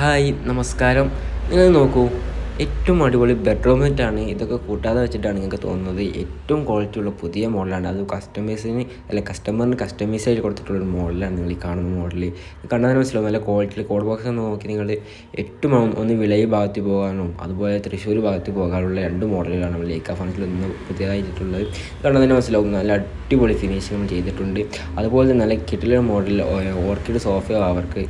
Hi നമസ്കാരം. നിങ്ങൾ നോക്കൂ ഏറ്റവും അടിപൊളി ബെഡ്റൂം സെറ്റാണ് ഇതൊക്കെ കൂട്ടാതെ വെച്ചിട്ടാണ് നിങ്ങൾക്ക് തോന്നുന്നത്. ഏറ്റവും ക്വാളിറ്റി ഉള്ള പുതിയ മോഡലാണ് അത് കസ്റ്റമേഴ്സിന് അല്ല കസ്റ്റമറിന് കസ്റ്റമൈസ് ആയിട്ട് കൊടുത്തിട്ടുള്ള ഒരു മോഡലാണ് നിങ്ങൾ ഈ കാണുന്ന മോഡൽ കണ്ടാൽ മനസ്സിലാവും. നല്ല ക്വാളിറ്റിയിൽ കോഡ് ബോക്സ് ഒന്ന് നോക്കി നിങ്ങൾ ഏറ്റവും ഒന്ന് വിളയി ഭാഗത്ത് പോകാനും അതുപോലെ തൃശ്ശൂർ ഭാഗത്ത് പോകാനുള്ള രണ്ട് മോഡലുകളാണ് നമ്മൾ ലേക്ക ഫണ്ടിൽ ഒന്ന് പുതിയതായിട്ടുള്ളത്. കണ്ടാൽ തന്നെ മനസ്സിലാവും. നല്ല അടിപൊളി ഫിനിഷിംഗ് ചെയ്തിട്ടുണ്ട്. അതുപോലെ നല്ല കിട്ടിലെ മോഡൽ ഓർക്കിഡ് സോഫ അവർക്ക്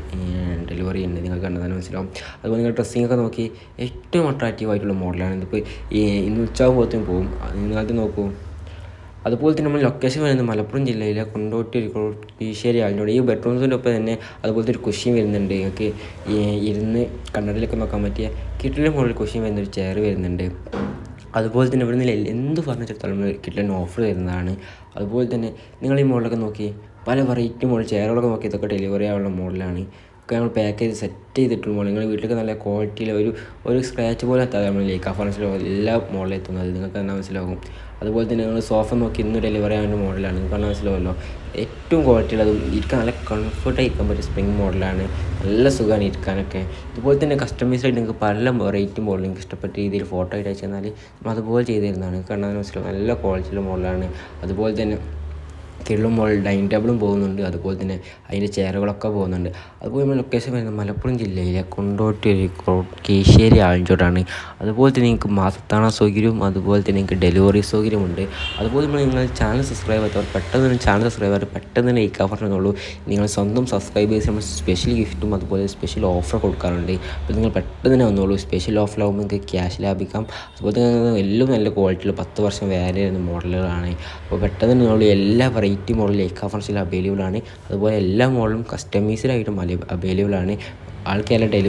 ഡെലിവറി ഉണ്ട്. നിങ്ങൾക്ക് കണ്ടതാണ് മനസ്സിലാവും. അതുപോലെ നിങ്ങൾ ഡ്രസ്സിംഗ് ഒക്കെ നോക്കി ഏറ്റവും അട്രാക്റ്റീവ് ആയിട്ടുള്ള മോഡലാണ് ഇതിപ്പോൾ ഇന്ന് ഉച്ചയാകുമ്പോഴത്തേക്കും പോകും അത് നോക്കൂ. അതുപോലെ തന്നെ നമ്മൾ ലൊക്കേഷൻ വരുന്നത് മലപ്പുറം ജില്ലയിലെ കൊണ്ടോട്ടി കൊട്ടീശ്ശേരി ആലിനോട് ഈ ബെഡ്റൂംസിന്റെ ഒപ്പം തന്നെ അതുപോലത്തെ ഒരു കുഷ്യൻ വരുന്നുണ്ട്. നിങ്ങൾക്ക് ഇരുന്ന് കണ്ണടയിലൊക്കെ നോക്കാൻ പറ്റിയ കിട്ടിലെ മുകളിൽ കുഷ്യൻ വരുന്ന ഒരു ചെയർ വരുന്നുണ്ട്. അതുപോലെ തന്നെ ഇവിടുന്ന് എന്ത് ഫർണിച്ചർ എടുത്താലും കിട്ടിലെ ഓഫർ വരുന്നതാണ് അതുപോലെ തന്നെ നിങ്ങൾ ഈ മോഡലൊക്കെ നോക്കി. പല വെറൈറ്റി മോഡൽ ചെയറുകളൊക്കെ നോക്കി ഇതൊക്കെ ഡെലിവറി ആവുള്ള മോഡലാണ് ഒക്കെ നമ്മൾ പാക്ക് ചെയ്ത് സെറ്റ് ചെയ്തിട്ടുള്ള മോഡൽ നിങ്ങൾ വീട്ടിലൊക്കെ നല്ല ക്വാളിറ്റിയിൽ ഒരു ഒരു സ്ക്രാച്ച് പോലെ എത്താതെ നമ്മൾ ലേക്ക ഫർണിച്ചർ എല്ലാ മോഡലും എത്തുന്നത് നിങ്ങൾക്ക് തന്നെ മനസ്സിലാകും. അതുപോലെ തന്നെ നിങ്ങൾ സോഫ നോക്കി ഇന്ന് ഡെലിവറി ആവുന്ന മോഡലാണ് നിങ്ങൾക്ക് തന്നെ മനസ്സിലാവുമല്ലോ. ഏറ്റവും ക്വാളിറ്റി ഉള്ളതും ഇരിക്കാൻ നല്ല കംഫർട്ടായി ഇരിക്കാൻ പറ്റിയ സ്പ്രിങ് മോഡലാണ് നല്ല സുഖമാണ് ഇരിക്കാനൊക്കെ. ഇതുപോലെ തന്നെ കസ്റ്റമൈസായിട്ട് നിങ്ങൾക്ക് പല വെറൈറ്റി മോഡലും നിങ്ങൾക്ക് ഇഷ്ടപ്പെട്ട രീതിയിൽ ഫോട്ടോ ആയിട്ട് അയച്ചു തന്നാൽ നമ്മൾ അതുപോലെ ചെയ്ത് തരുന്നതാണ്. കാണാൻ മനസ്സിലാവും. നല്ല ക്വാളിറ്റിയുള്ള മോഡലാണ് അതുപോലെ തന്നെ കിള്ളും മോൾ ഡൈനിങ് ടേബിളും പോകുന്നുണ്ട്. അതുപോലെ തന്നെ അതിന്റെ ചെയറുകളൊക്കെ പോകുന്നുണ്ട്. അതുപോലെ നമ്മൾ ലൊക്കേഷൻ വരുന്നത് മലപ്പുറം ജില്ലയിലെ കൊണ്ടോട്ടി കീശ്ശേരി ആലഞ്ചോടാണ്. അതുപോലെ തന്നെ നിങ്ങൾക്ക് മാസത്താണ സൗകര്യവും അതുപോലെ തന്നെ നിങ്ങൾക്ക് ഡെലിവറി സൗകര്യമുണ്ട് അതുപോലെ തന്നെ നിങ്ങൾ ചാനൽ സബ്സ്ക്രൈബ് ചെയ്തവർ പെട്ടെന്ന് തന്നെ ചാനൽ സബ്സ്ക്രൈബ് ആയിട്ട് പെട്ടെന്ന് തന്നെ ലൈക്ക് എന്നുള്ളൂ നിങ്ങൾ സ്വന്തം സബ്സ്ക്രൈബേഴ്സ് നമ്മൾ സ്പെഷ്യൽ ഗിഫ്റ്റും അതുപോലെ സ്പെഷ്യൽ ഓഫർ കൊടുക്കാറുണ്ട്. അപ്പോൾ നിങ്ങൾ പെട്ടെന്ന് തന്നെ വന്നോളൂ. സ്പെഷ്യൽ ഓഫറിലാകുമ്പോൾ നിങ്ങൾക്ക് ക്യാഷ് ലാഭിക്കാം. അതുപോലെ തന്നെ എല്ലാം നല്ല ക്വാളിറ്റിയിൽ പത്ത് വർഷം വേറെ മോഡലുകളാണ് അപ്പോൾ പെട്ടെന്ന് തന്നെ എല്ലാ വെറൈറ്റി മോഡൽ ലേക്ക ഫർണിച്ചറിൽ അവൈലബിൾ ആണ്. അതുപോലെ എല്ലാ മോഡലും കസ്റ്റമൈസ്ഡ് ആയിട്ടും അവൈലബിൾ ആണ്. ആൾക്കെല്ലാം ഡെലിവറി